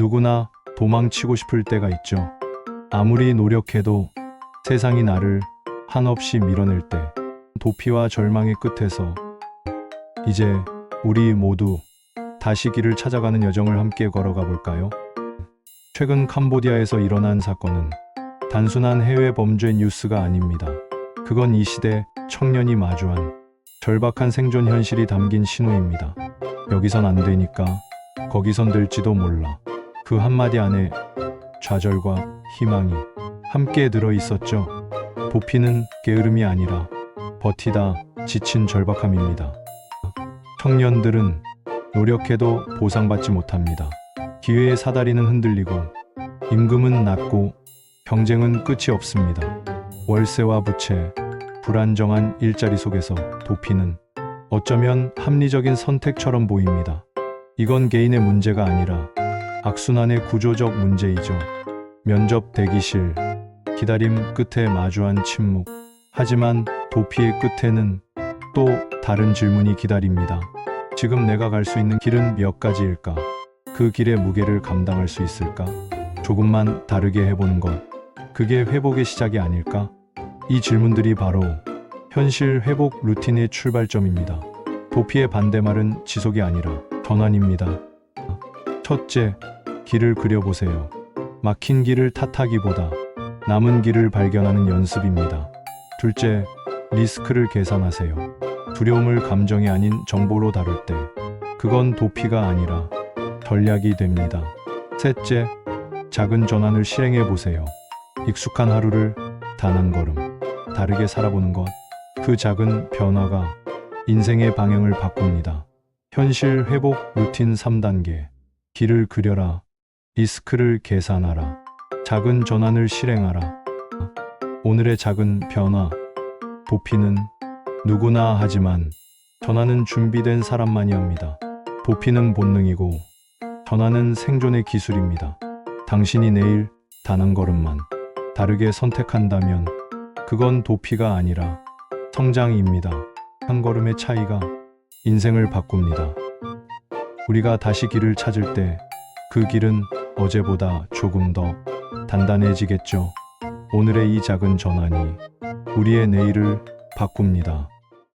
누구나 도망치고 싶을 때가 있죠. 아무리 노력해도 세상이 나를 한없이 밀어낼 때 도피와 절망의 끝에서 이제 우리 모두 다시 길을 찾아가는 여정을 함께 걸어가 볼까요? 최근 캄보디아에서 일어난 사건은 단순한 해외 범죄 뉴스가 아닙니다. 그건 이 시대 청년이 마주한 절박한 생존 현실이 담긴 신호입니다. 여기선 안 되니까 거기선 될지도 몰라. 그 한마디 안에 좌절과 희망이 함께 들어 있었죠. 도피는 게으름이 아니라 버티다 지친 절박함입니다. 청년들은 노력해도 보상받지 못합니다. 기회의 사다리는 흔들리고 임금은 낮고 경쟁은 끝이 없습니다. 월세와 부채, 불안정한 일자리 속에서 도피는 어쩌면 합리적인 선택처럼 보입니다. 이건 개인의 문제가 아니라 악순환의 구조적 문제이죠. 면접 대기실, 기다림 끝에 마주한 침묵. 하지만 도피의 끝에는 또 다른 질문이 기다립니다. 지금 내가 갈 수 있는 길은 몇 가지일까? 그 길의 무게를 감당할 수 있을까? 조금만 다르게 해보는 것. 그게 회복의 시작이 아닐까? 이 질문들이 바로 현실 회복 루틴의 출발점입니다. 도피의 반대말은 지속이 아니라 전환입니다. 첫째, 길을 그려보세요. 막힌 길을 탓하기보다 남은 길을 발견하는 연습입니다. 둘째, 리스크를 계산하세요. 두려움을 감정이 아닌 정보로 다룰 때 그건 도피가 아니라 전략이 됩니다. 셋째, 작은 전환을 실행해 보세요. 익숙한 하루를 단 한 걸음 다르게 살아보는 것. 그 작은 변화가 인생의 방향을 바꿉니다. 현실 회복 루틴 3단계. 길을 그려라. 리스크를 계산하라. 작은 전환을 실행하라. 오늘의 작은 변화. 도피는 누구나 하지만 전환은 준비된 사람만이 합니다. 도피는 본능이고 전환은 생존의 기술입니다. 당신이 내일 단 한 걸음만 다르게 선택한다면 그건 도피가 아니라 성장입니다. 한 걸음의 차이가 인생을 바꿉니다. 우리가 다시 길을 찾을 때 그 길은 어제보다 조금 더 단단해지겠죠. 오늘의 이 작은 전환이 우리의 내일을 바꿉니다.